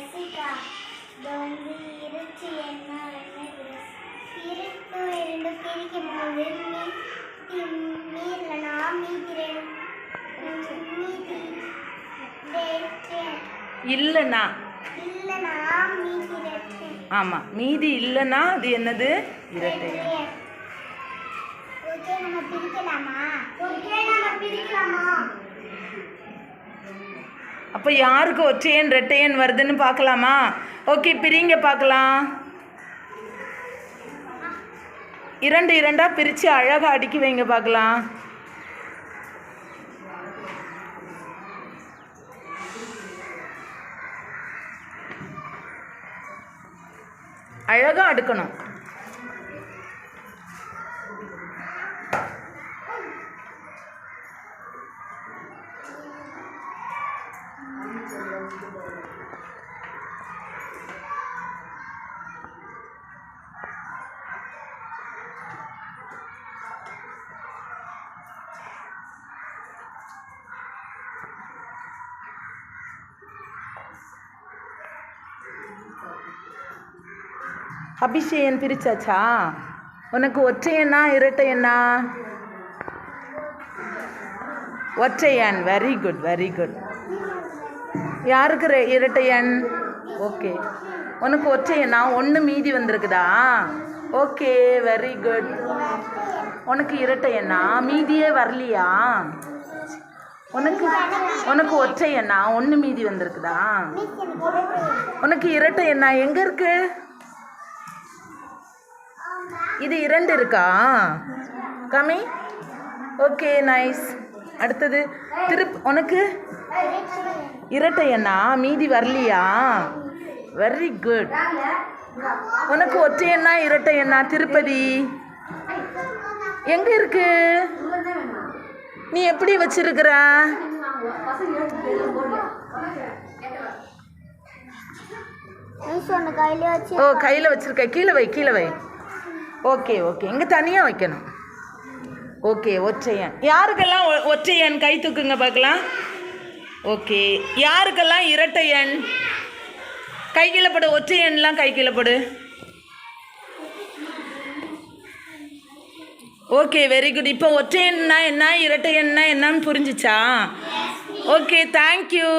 இது வந்து இருச்சு என்ன என்னது இருட்டு ரெண்டு பிரிக்கும் போது மீ- மீறலனா மீதி ரெண்டு மீதி ரெண்டு இல்லைண்ணா இல்லைனா ஆமாம் மீதி இல்லைன்னா அது என்னது? இரட்டை. நம்ம பிரிக்கலாமா? ஓகே நம்ம பிரிக்கலாமா? அப்போ யாருக்கு ஒற்றையன் ரெட்டையன் வருதுன்னு பார்க்கலாமா? ஓகே பிரிங்க பார்க்கலாம். இரண்டு இரண்டாக பிரித்து அழகாக அடுக்கி வைங்க பார்க்கலாம். அழகாக அடுக்கணும். அபிஷேகன் பிரிச்சாச்சா? உனக்கு ஒற்றையண்ணா இரட்டையண்ணா ஒற்றையன். வெரி குட் வெரி குட் யாருக்கு ரெ- இரட்டையன் ஓகே. உனக்கு ஒற்றையண்ணா ஒன்று மீதி வந்திருக்குதா? ஓகே வெரி குட் உனக்கு இரட்டையண்ணா மீதியே வரலையா? உனக்கு உனக்கு ஒற்றையண்ணா ஒன்று மீதி வந்திருக்குதா? உனக்கு இரட்டை எண்ணா? எங்கே இருக்கு? இது இரண்டு இருக்கா? கம்மி ஓகே நைஸ் அடுத்தது திருப் உனக்கு? இரட்டை என்ன மீதி வரலையா? வெரி குட் உனக்கு ஒற்றை என்ன இரட்டை என்ன திருப்பதி? எங்க இருக்கு? நீ எப்படி வச்சிருக்கிற? ஓ கையில் வச்சிருக்க. கீழே வை கீழே வை. ஓகே ஓகே இங்கே தனியாக வைக்கணும். ஓகே ஒற்றையன் யாருக்கெல்லாம் ஒ- ஒற்றையன் கை தூக்குங்க பார்க்கலாம். ஓகே யாருக்கெல்லாம் இரட்டையன் கை கீழே போடு ஒற்றையன்லாம் கை கீழே போடு. ஓகே வெரி குட் இப்போ ஒற்றையன்னா என்ன? இரட்டையன்னா என்னன்னு புரிஞ்சிச்சா? Okay thank you